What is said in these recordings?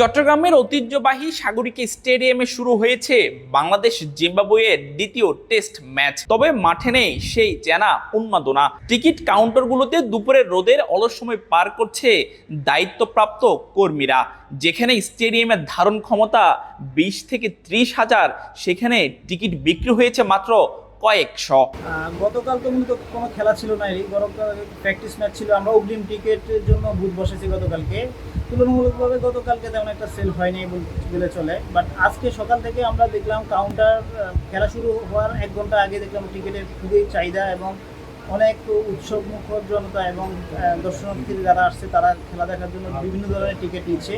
চট্টগ্রামের ঐতিহ্যবাহী সাগরিকা স্টেডিয়ামে শুরু হয়েছে বাংলাদেশ জিম্বাবুয়ের দ্বিতীয় টেস্ট ম্যাচ। তবে মাঠে নেই সেই চেনা উন্মাদনা। টিকিট কাউন্টারগুলোতে দুপুরের রোদের অলস সময় পার করছে দায়িত্বপ্রাপ্ত কর্মীরা। যেখানে স্টেডিয়ামের ধারণ ক্ষমতা বিশ থেকে ত্রিশ হাজার, সেখানে টিকিট বিক্রি হয়েছে মাত্র কয়েকশো। গতকাল তো মূলত কোনো খেলা ছিল না এই গতকাল প্র্যাকটিস ম্যাচ ছিল। আমরা অগ্রিম টিকেটের জন্য বুথ বসেছি গতকালকে। তুলনামূলকভাবে গতকালকে তেমন একটা সেল হয়নি বলে চলে। বাট আজকে সকাল থেকে আমরা দেখলাম কাউন্টার খেলা শুরু হওয়ার এক ঘণ্টা আগে দেখলাম টিকিটের খুবই চাহিদা এবং অনেক উৎসব মুখর জনতা এবং দর্শনার্থী যারা আসছে, তারা খেলা দেখার জন্য বিভিন্ন ধরনের টিকিট নিচ্ছে।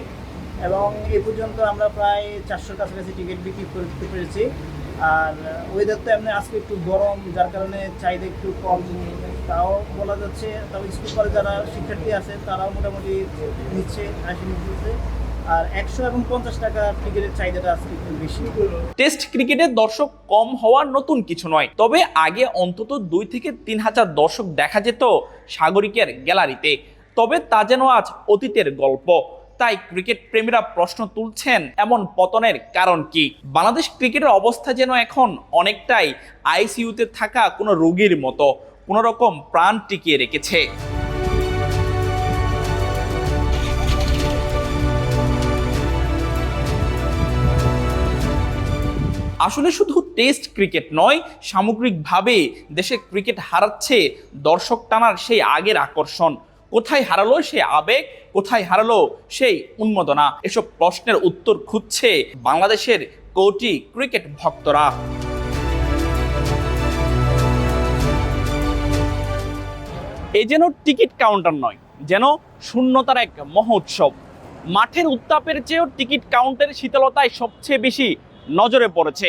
এবং এ পর্যন্ত আমরা প্রায় চারশোর কাছাকাছি টিকিট বিক্রি করতে পেরেছি। আর ওয়েদার তো এমনি আজকে একটু গরম, যার কারণে চাহিদা একটু কম। তাও বলা যাচ্ছে, তবে স্কুল কলেজ যারা শিক্ষার্থী আছে, তারাও মোটামুটি নিচ্ছে হাসি নিচ্ছে। আর একশো এবং পঞ্চাশ টাকা টিকিটের চাহিদাটা আজকে একটু বেশি। টেস্ট ক্রিকেটের দর্শক কম হওয়ার নতুন কিছু নয়। তবে আগে অন্তত দুই থেকে তিন হাজার দর্শক দেখা যেত সাগরিকের গ্যালারিতে। তবে তা যেন আজ অতীতের গল্প। তাই ক্রিকেট প্রেমীরা প্রশ্ন তুলছেন এমন পতনের কারণ কি? বাংলাদেশ ক্রিকেটের অবস্থা যেন এখন অনেকটাই আইসিইউতে থাকা কোনো রোগীর মতো, কোনো রকম প্রাণ টিকিয়ে রেখেছে। আসলে শুধু টেস্ট ক্রিকেট নয়, সামগ্রিকভাবে দেশে ক্রিকেট হারাচ্ছে দর্শক টানার সেই আগের আকর্ষণ। কোথায় হারালো সেই আবেগ? কোথায় হারালো সেই উন্মাদনা? এসব প্রশ্নের উত্তর খুঁজছে বাংলাদেশের কোটি ক্রিকেট ভক্তরা। এই যেন টিকিট কাউন্টার নয়, যেন শূন্যতার এক মহোৎসব। মাঠের উত্তাপের চেয়েও টিকিট কাউন্টারের শীতলতায় সবচেয়ে বেশি নজরে পড়েছে।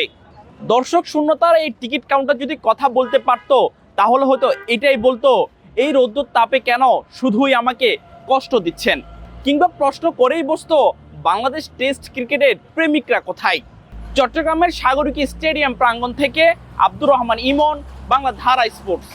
দর্শক শূন্যতার এই টিকিট কাউন্টার যদি কথা বলতে পারতো, তাহলে হয়তো এটাই বলতো এই রোদ্দুর তাপে কেন শুধুই আমাকে কষ্ট দিচ্ছেন? কিংবা প্রশ্ন করেই বসত, বাংলাদেশ টেস্ট ক্রিকেটের প্রেমিকরা কোথায়? চট্টগ্রামের সাগরিকী স্টেডিয়াম প্রাঙ্গণ থেকে আব্দুর রহমান ইমন, বাংলা ধারা স্পোর্টস।